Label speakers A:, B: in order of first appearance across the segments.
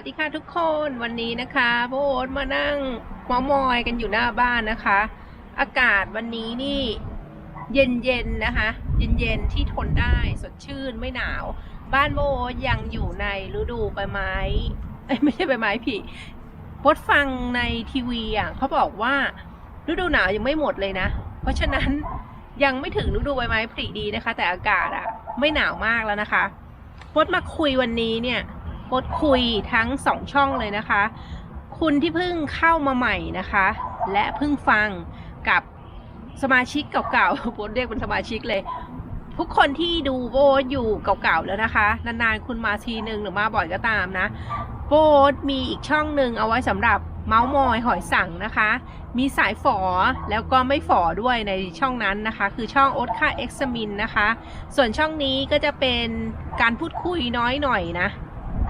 A: สดีค่ะทุกคนวันนี้นะคะโบโอ๊ตมานั่งมามอยกันอยู่หน้าบ้านนะคะ อากาศวันนี้นี่เย็นๆนนะคะ เย็นๆที่ทนได้สดชื่นไม่หนาว บ้านโบยังอยู่ในฤดูใบไม้ไม่ใช่ใบไม้ผิโบดฟังในทีวีอะเขาบอกว่าฤดูหนาวยังไม่หมดเลยนะ เพราะฉะนั้นยังไม่ถึงฤดูใบไม้ผลิดีนะคะ แต่อากาศอะ ไม่หนาวมากแล้วนะคะโบดมาคุยวันนี้เนี่ย พสต์คุยทั้งสองช่องเลยนะคะ คุณที่เพิ่งเข้ามาใหม่นะคะ และเพิ่งฟังกับสมาชิกเก่าๆโพสเรียกเป็นสมาชิกเลย ทุกคนที่ดูโบสอยู่เก่าๆแล้วนะคะ นานๆคุณมาทีหนึ่งหรือมาบ่อยก็ตามนะ โบสมีอีกช่องหนึ่งเอาไว้สำหรับเมาส์มอยหอยสั่งนะคะ มีสายฝอแล้วก็ไม่ฝอด้วยในช่องนั้นนะคะ คือช่องโอ๊ตค่าเอ็กซ์มินนะคะ ส่วนช่องนี้ก็จะเป็นการพูดคุยน้อยหน่อยนะ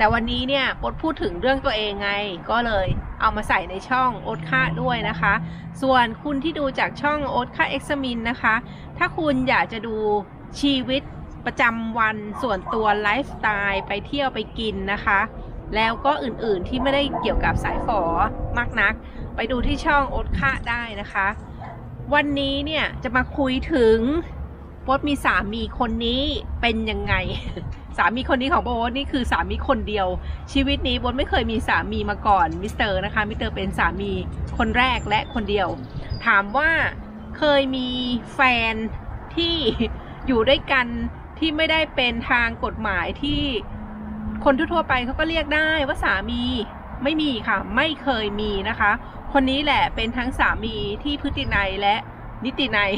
A: แต่วันนี้เนี่ยโอ๊ตพูดถึงเรื่องตัวเองไง ก็เลยเอามาใส่ในช่องโอ๊ตค่าด้วยนะคะ ส่วนคุณที่ดูจากช่องโอ๊ตค่าเอ็กซ์มินนะคะ ถ้าคุณอยากจะดูชีวิตประจำวันส่วนตัวไลฟ์สไตล์ไปเที่ยวไปกินนะคะ แล้วก็อื่นๆที่ไม่ได้เกี่ยวกับสายฝอมากนัก ไปดูที่ช่องโอ๊ตค่าได้นะคะ วันนี้เนี่ยจะมาคุยถึงโบ๊ทมีสามีคนนี้เป็นยังไง สามีคนนี้ของโบทนี่คือสามีคนเดียว ชีวิตนี้โบ๊ทไม่เคยมีสามีมาก่อนมิสเตอร์นะคะมิสเตอร์เป็นสามีคนแรกและคนเดียว ถามว่าเคยมีแฟนที่อยู่ด้วยกันที่ไม่ได้เป็นทางกฎหมายที่คนทั่วไปเขาก็เรียกได้ว่าสามีไม่มีค่ะ ไม่เคยมีนะคะ คนนี้แหละเป็นทั้งสามีที่พฤตินัยและนิตินัย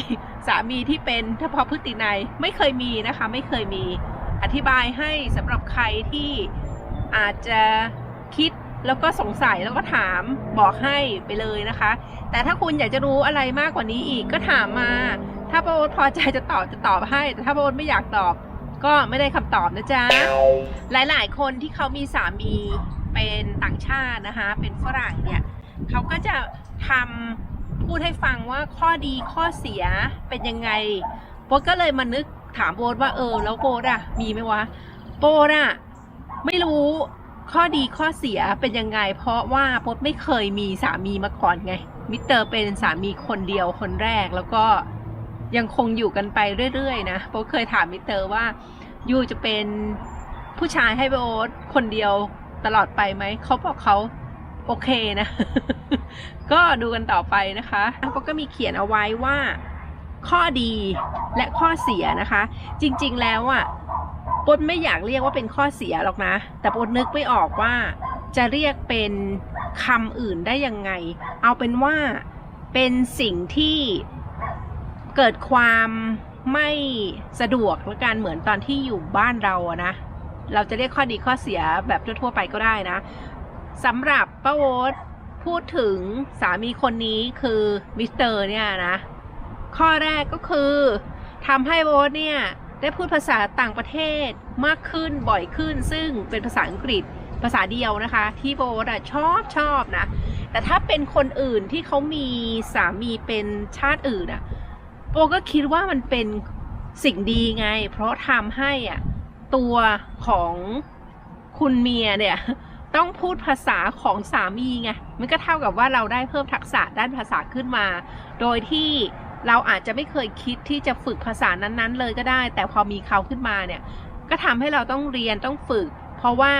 A: สามีที่เป็นเฉพาะพฤตินัยไม่เคยมีนะคะ ไม่เคยมี อธิบายให้สำหรับใครที่อาจจะคิดแล้วก็สงสัยแล้วก็ถามบอกให้ไปเลยนะคะ แต่ถ้าคุณอยากจะรู้อะไรมากกว่านี้อีกก็ถามมา ถ้าโบพอใจจะตอบจะตอบให้ แต่ถ้าโบไม่อยากตอบก็ไม่ได้คำตอบนะจ๊ะ หลายๆ คนที่เขามีสามีเป็นต่างชาตินะคะ เป็นฝรั่งเนี่ยเขาก็จะทำพูดให้ฟังว่าข้อดีข้อเสียเป็นยังไงโบก็เลยมานึก ถามโบทว่าเออ แล้วโบทอะมีไหมวะโบทอะไม่รู้ข้อดีข้อเสียเป็นยังไง เพราะว่าโบทไม่เคยมีสามีมาก่อนไง มิสเตอร์เป็นสามีคนเดียวคนแรกแล้วก็ยังคงอยู่กันไปเรื่อยๆนะโบทเคยถามมิสเตอร์ว่ายูจะเป็นผู้ชายให้โบทคนเดียวตลอดไปไหมเขาบอกเขาโอเคนะ ก็ดูกันต่อไปนะคะโบก็มีเขียนเอาไว้ว่า ข้อดีและข้อเสียนะคะ จริงๆแล้วอะปนไม่อยากเรียกว่าเป็นข้อเสียหรอกนะ แต่ปนนึกไม่ออกว่าจะเรียกเป็นคำอื่นได้ยังไง เอาเป็นว่าเป็นสิ่งที่เกิดความไม่สะดวกและการเหมือนตอนที่อยู่บ้านเราอะนะ เราจะเรียกข้อดีข้อเสียแบบทั่วๆไปก็ได้นะสำหรับป้าโวตพูดถึงสามีคนนี้คือมิสเตอร์เนี่ยนะ ข้อแรกก็คือทำให้โบ๊ทเนี่ย ได้พูดภาษาต่างประเทศมากขึ้นบ่อยขึ้น ซึ่งเป็นภาษาอังกฤษภาษาเดียวนะคะ ที่โบ๊ทอะชอบชอบนะ แต่ถ้าเป็นคนอื่นที่เขามีสามีเป็นชาติอื่นอะโบก็คิดว่ามันเป็นสิ่งดีไง เพราะทำให้อะตัวของคุณเมียเนี่ยต้องพูดภาษาของสามีไง มันก็เท่ากับว่าเราได้เพิ่มทักษะด้านภาษาขึ้นมา โดยที่ เราอาจจะไม่เคยคิดที่จะฝึกภาษานั้นๆ เลยก็ได้ แต่พอมีเขาขึ้นมาเนี่ย ก็ทำให้เราต้องเรียนต้องฝึก เพราะว่า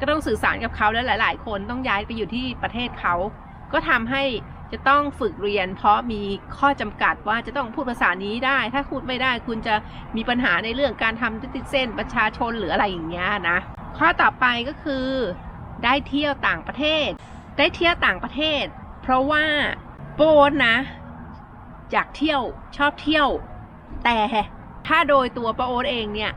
A: ก็ต้องสื่อสารกับเขาและหลาย ๆ คนต้องย้ายไปอยู่ที่ประเทศเขา ก็ทำให้จะต้องฝึกเรียน เพราะมีข้อจำกัดว่าจะต้องพูดภาษานี้ได้ ถ้าพูดไม่ได้คุณจะมีปัญหาในเรื่องการทำติดเส้นประชาชนหรืออะไรอย่างเงี้ยนะ ข้อต่อไปก็คือ ได้เที่ยวต่างประเทศ ได้เที่ยวต่างประเทศ เพราะว่าโบนนะ อยากเที่ยวชอบเที่ยว แต่ถ้าโดยตัวป้าโอ๊ตเองเนี่ย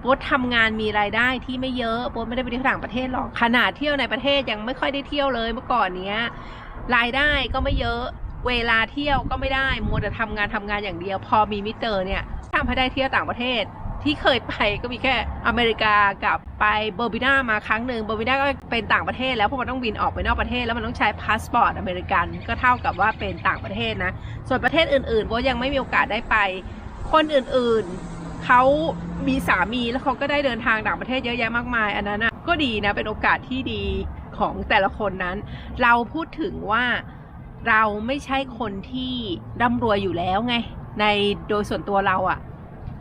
A: โบ๊ททำงานมีรายได้ที่ไม่เยอะโป๊ตไม่ได้ไปเที่ยวต่างประเทศหรอกขนาดเที่ยวในประเทศยังไม่ค่อยได้เที่ยวเลยเมื่อก่อนเนี้ยรายได้ก็ไม่เยอะเวลาเที่ยวก็ไม่ได้มัวแต่ทำงานทำงานอย่างเดียว พอมีมิเตอร์เนี่ยทำให้ได้เที่ยวต่างประเทศ ที่เคยไปก็มีแค่อเมริกากับไปเบอร์บินามาครั้งหนึ่งเบอร์บินาก็เป็นต่างประเทศแล้วเพราะมันต้องบินออกไปนอกประเทศแล้วมันต้องใช้พาสปอร์ตอเมริกันก็เท่ากับว่าเป็นต่างประเทศนะ ส่วนประเทศอื่นๆโบยังไม่มีโอกาสได้ไป คนอื่นๆเขามีสามีแล้วเขาก็ได้เดินทางต่างประเทศเยอะแยะมากมาย อันนั้นนะก็ดีนะเป็นโอกาสที่ดีของแต่ละคนนั้น เราพูดถึงว่าเราไม่ใช่คนที่ร่ำรวยอยู่แล้วไง ในโดยส่วนตัวเราอะ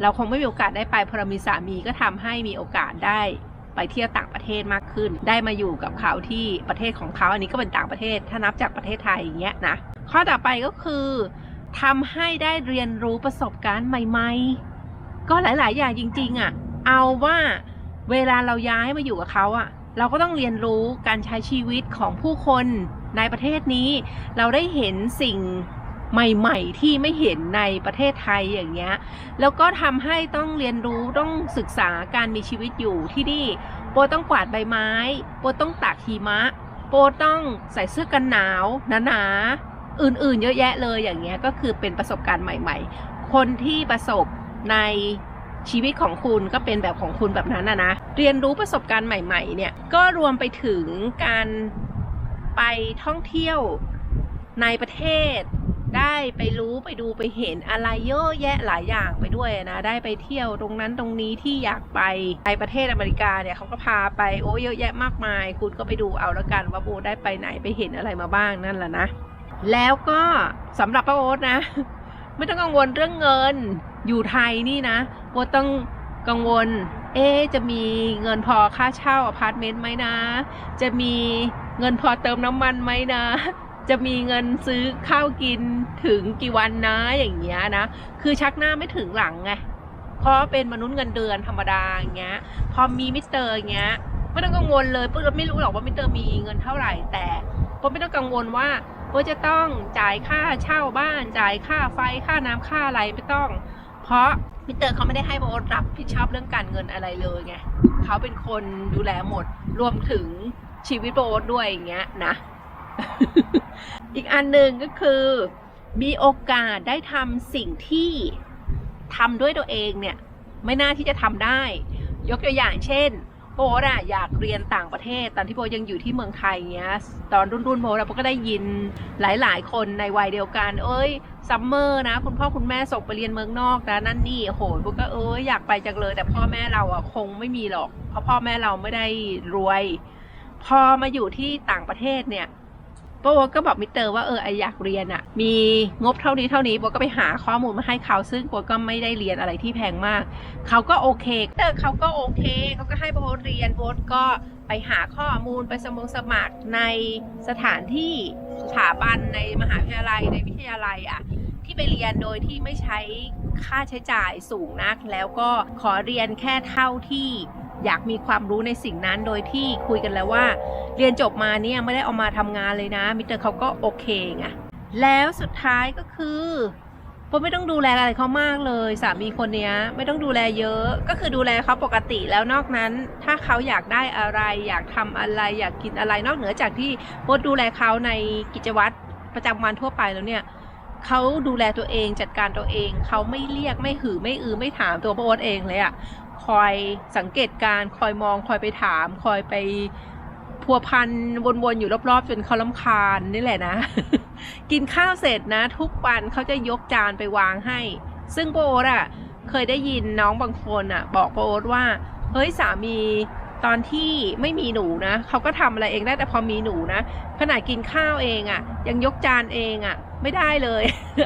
A: เราคงไม่มีโอกาสได้ไปพราะเรามีสามีก็ทำให้มีโอกาสได้ไปเที่ยวต่างประเทศมากขึ้น ได้มาอยู่กับเขาที่ประเทศของเขาอันนี้ก็เป็นต่างประเทศ ถ้านับจากประเทศไทยอย่างเงี้ยนะ ข้อต่อไปก็คือทำให้ได้เรียนรู้ประสบการณ์ใหม่ๆ ก็หลายๆ อย่างจริงๆอะเอาว่าเวลาเราย้ายมาอยู่กับเขาอะเราก็ต้องเรียนรู้การใช้ชีวิตของผู้คนในประเทศนี้ เราได้เห็นสิ่ง ใหม่ๆ ที่ไม่เห็นในประเทศไทยอย่างเงี้ย แล้วก็ทำให้ต้องเรียนรู้ต้องศึกษาการมีชีวิตอยู่ที่นี่โปต้องกวาดใบไม้ โปต้องตากหิมะ โปต้องใส่เสื้อกันหนาวหนาๆอื่นๆ เยอะแยะเลยอย่างเงี้ยก็คือเป็นประสบการณ์ใหม่ ๆ คนที่ประสบในชีวิตของคุณก็เป็นแบบของคุณแบบนั้นนะนะ เรียนรู้ประสบการณ์ใหม่ ๆ เนี่ย ก็รวมไปถึงการไปท่องเที่ยวในประเทศ ได้ไปรู้ไปดูไปเห็นอะไรเยอะแยะหลายอย่างไปด้วยนะ ได้ไปเที่ยวตรงนั้นตรงนี้ที่อยากไปในประเทศอเมริกาเนี่ยเขาก็พาไปโอ้เยอะแยะมากมาย คุณก็ไปดูเอาและกันว่าโบได้ไปไหนไปเห็นอะไรมาบ้างนั่นแหละนะ แล้วก็สำหรับป้าโอ๊ตนะ ไม่ต้องกังวลเรื่องเงินอยู่ไทยนี่นะโบต้องกังวล เอ๊จะมีเงินพอค่าเช่าอพาร์ตเมนต์ไหมนะ จะมีเงินพอเติมน้ำมันไหมนะ จะมีเงินซื้อข้าวกินถึงกี่วันนะอย่างเงี้ยนะ คือชักหน้าไม่ถึงหลังไงเพราะเป็นมนุษย์เงินเดือนธรรมดาอย่างเงี้ย พอมีมิสเตอร์อย่างเงี้ยไม่ต้องกังวลเลยปุ๊บไม่รู้หรอกว่ามิสเตอร์มีเงินเท่าไหร่แต่ปุ๊บไม่ต้องกังวลว่าปุ๊บจะต้องจ่ายค่าเช่าบ้าน จ่ายค่าไฟค่าน้ำค่าอะไรไม่ต้อง เพราะมิสเตอร์เขาไม่ได้ให้โบทรับผิดชอบเรื่องการเงินอะไรเลยไงเขาเป็นคนดูแลหมดรวมถึงชีวิตโบทด้วยอย่างเงี้ยนะ อีกอันหนึ่งก็คือ มีโอกาสได้ทำสิ่งที่ทำด้วยตัวเองเนี่ย ไม่น่าที่จะทำได้ ยกตัวอย่างเช่นโบอะอยากเรียนต่างประเทศ ตอนที่โบยังอยู่ที่เมืองไทยเงี้ย ตอนรุ่นรุ่นโบทอะโบทก็ได้ยินหลายๆ คนในวัยเดียวกัน เอ้ยซัมเมอร์นะ คุณพ่อคุณแม่ส่งไปเรียนเมืองนอกนะนั่นนี่โหโบก็เอ้ยอยากไปจังเลย แต่พ่อแม่เราอะคงไม่มีหรอก เพราะพ่อแม่เราไม่ได้รวย พอมาอยู่ที่ต่างประเทศเนี่ย โบก็บอกมิเตอร์ว่าเออไออยากเรียนอะมีงบเท่านี้เท่านี้โบก็ไปหาข้อมูลมาให้เขาซึ่งโบก็ไม่ได้เรียนอะไรที่แพงมาก เขาก็โอเคเตอร์เขาก็โอเคเขาก็ให้โบเรียนโบก็ไปหาข้อมูลไปสมงสมัครในสถานที่สถาบันในมหาวิทยาลัยในวิทยาลัยอะที่ไปเรียนโดยที่ไม่ใช้ค่าใช้จ่ายสูงนัก แล้วก็ขอเรียนแค่เท่าที่อยากมีความรู้ในสิ่งนั้นโดยที่คุยกันแล้วว่า เรียนจบมาเนี่ยไม่ได้เอามาทำงานเลยนะมิสเตอร์เขาก็โอเคไงแล้วสุดท้ายก็คือโบไม่ต้องดูแลอะไรเขามากเลยสามีคนเนี้ยไม่ต้องดูแลเยอะ ก็คือดูแลเขาปกติแล้วนอกนั้น ถ้าเขาอยากได้อะไร อยากทำอะไรอยากกินอะไรนอกเหนือจากที่โบดูแลเขาในกิจวัตรประจำวันทั่วไปแล้วเนี่ยเขาดูแลตัวเองจัดการตัวเองเขาไม่เรียกไม่หือไม่อือไม่ถามตัวโบ๊ทเองเลยอะคอยสังเกตการคอยมองคอยไปถาม คอยไป พัวพันวนๆอยู่รอบๆ จนเขาลำคาญนี่แหละนะ กินข้าวเสร็จนะ ทุกวันเขาจะยกจานไปวางให้ ซึ่งโบ๊ทอะเคยได้ยินน้องบางคนอะบอกโบ๊ทว่า เฮ้ยสามีตอนที่ไม่มีหนูนะเขาก็ทำอะไรเองได้แต่พอมีหนูนะขนาดกินข้าวเองอะ่ะ ยังยกจานเองอะ่ะ ไม่ได้เลย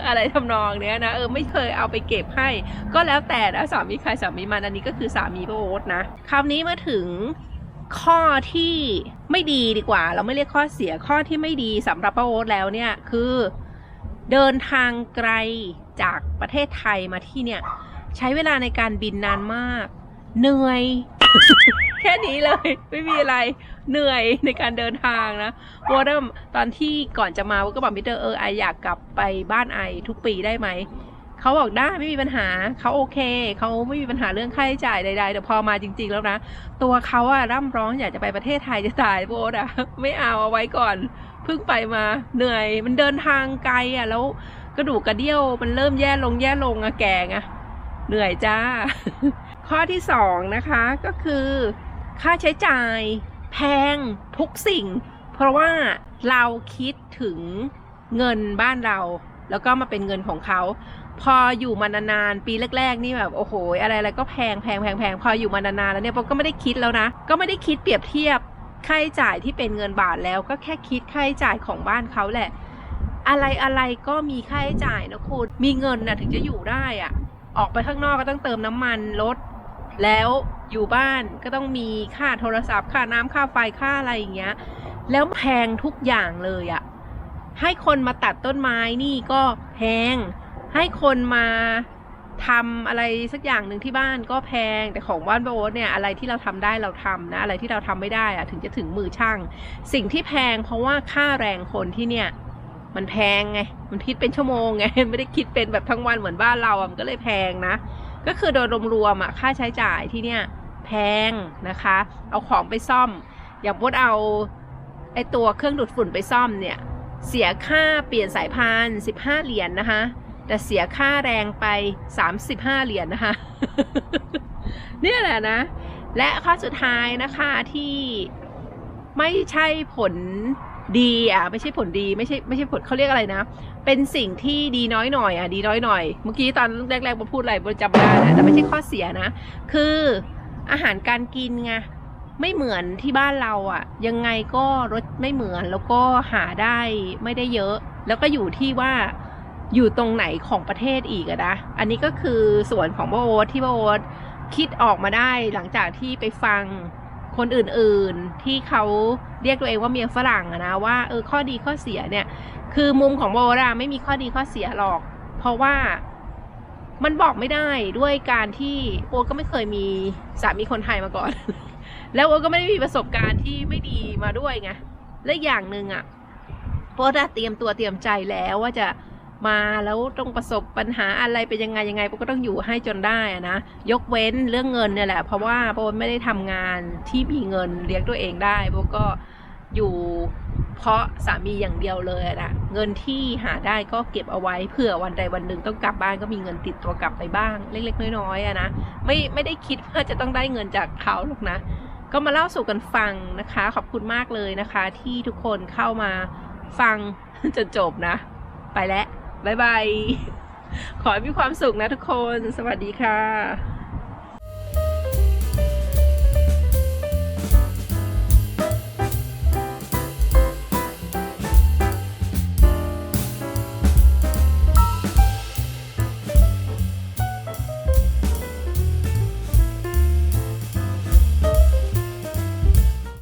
A: อะไรทำนองเนี้ยนะเออไม่เคยเอาไปเก็บให้ ก็แล้วแต่นะสามีใครสามีมันอันนี้ก็คือสามีพระโอ๊ตนะคราวนี้มาถึง ข้อที่ไม่ดีดีกว่า เราไม่เรียกข้อเสียข้อที่ไม่ดีสำหรับพระโอ๊ตแล้วเนี่ยคือ เดินทางไกลจากประเทศไทยมาที่เนี่ย ใช้เวลาในการบินนานมาก เหนื่อย แค่นี้เลย ไม่มีอะไรเหนื่อยในการเดินทางนะวอร์ดตอนที่ก่อนจะมาว่าก็บอกมิเตอร์เออไออยากกลับไปบ้านไอทุกปีได้ไหม เขาบอกได้ไม่มีปัญหาเขาโอเค เขาไม่มีปัญหาเรื่องค่าใช้จ่ายใดๆแต่พอมาจริง ๆ แล้วนะ ตัวเขาอะร่ำร้องอยากจะไปประเทศไทยจะตายโบดอะไม่เอาเอาไว้ก่อนเพิ่งไปมาเหนื่อย มันเดินทางไกลอะแล้วกระดูกกระเดี่ยวมันเริ่มแย่ลงแย่ลงอะแกงอะเหนื่อยจ้า ข้อที่สองนะคะก็คือค่าใช้จ่ายแพงทุกสิ่ง เพราะว่าเราคิดถึงเงินบ้านเรา แล้วก็มาเป็นเงินของเขา พออยู่มานานๆปีแรก ๆ นี่แบบโอ้โหอะไรอะไรก็แพงแพงแพงแพงพออยู่มานานๆแล้วเนี่ยผมก็ไม่ได้คิดแล้วนะ ก็ไม่ได้คิดเปรียบเทียบค่าใช้จ่ายที่เป็นเงินบาทแล้วก็แค่คิดค่าใช้จ่ายของบ้านเขาแหละ อะไรอะไรก็มีค่าใช้จ่ายนะคุณมีเงินนะถึงจะอยู่ได้อะออกไปข้างนอกก็ต้องเติมน้ำมันรถแล้วอยู่บ้านก็ต้องมีค่าโทรศัพท์ ค่าน้ำค่าไฟค่าอะไรอย่างเงี้ย แล้วแพงทุกอย่างเลยอะให้คนมาตัดต้นไม้นี่ก็แพง ให้คนมาทำอะไรสักอย่างหนึ่งที่บ้านก็แพงแต่ของบ้านโบ๊ทเนี่ยอะไรที่เราทำได้เราทำนะอะไรที่เราทำไม่ได้อะถึงจะถึงมือช่าง สิ่งที่แพงเพราะว่าค่าแรงคนที่เนี่ยมันแพงไง มันคิดเป็นชั่วโมงไง ไม่ได้คิดเป็นแบบทั้งวันเหมือนบ้านเราอะมันก็เลยแพงนะ ก็คือโดยรวมๆอะค่าใช้จ่ายที่เนี่ยแพงนะคะ เอาของไปซ่อม อย่างพดเอาไอตัวเครื่องดูดฝุ่นไปซ่อมเนี่ย เสียค่าเปลี่ยนสายพาน 15 เหรียญนนะคะ แต่เสียค่าแรงไป 35 เหรียญนนะคะ เนี่ยแหละนะ และข้อสุดท้ายนะคะที่ไม่ใช่ผลดีอะไม่ใช่ผลดีไม่ใช่ไม่ใช่ผลเขาเรียกอะไรนะ เป็นสิ่งที่ดีน้อยหน่อยอะดีน้อยหน่อย เมื่อกี้ตอนแรกๆมาพูดอะไรบนจำไม่ได้นะแต่ไม่ใช่ข้อเสียนะ คืออาหารการกินไงไม่เหมือนที่บ้านเราอะ ยังไงก็รสไม่เหมือนแล้วก็หาได้ไม่ได้เยอะ แล้วก็อยู่ที่ว่า อยู่ตรงไหนของประเทศอีกนะ อันนี้ก็คือส่วนของโบโอตที่โบโอตคิดออกมาได้หลังจากที่ไปฟังคนอื่นๆที่เขาเรียกตัวเองว่าเมียฝรั่งนะว่าเออข้อดีข้อเสียเนี่ย คือมุมของโบอะไม่มีข้อดีข้อเสียหรอก เพราะว่ามันบอกไม่ได้ด้วยการที่โอก็ไม่เคยมีสามีคนไทยมาก่อน แล้วโอก็ไม่ได้มีประสบการณ์ที่ไม่ดีมาด้วยไงและอย่างหนึ่งอะโอจะเตรียมตัวเตรียมใจแล้วว่าจะ มาแล้วต้องประสบปัญหาอะไรเป็นยังไงยังไงโบก็ต้องอยู่ให้จนได้นะยกเว้นเรื่องเงินเนี่ยแหละเพราะว่าโบไม่ได้ทำงานที่มีเงินเลี้ยงตัวเองได้โบก็อยู่เพราะสามีอย่างเดียวเลยนะเงินที่หาได้ก็เก็บเอาไว้เผื่อวันใดวันหนึ่งต้องกลับบ้านก็มีเงินติดตัวกลับไปบ้าง เล็ก ๆ น้อยๆอะนะไม่ไม่ได้คิดว่าจะต้องได้เงินจากเขาหรอกนะ ก็มาเล่าสู่กันฟังนะคะ ขอบคุณมากเลยนะคะ ที่ทุกคนเข้ามาฟังจนจบนะ ไปแล้ว บ๊ายบาย ขอให้มีความสุขนะทุกคน สวัสดีค่ะ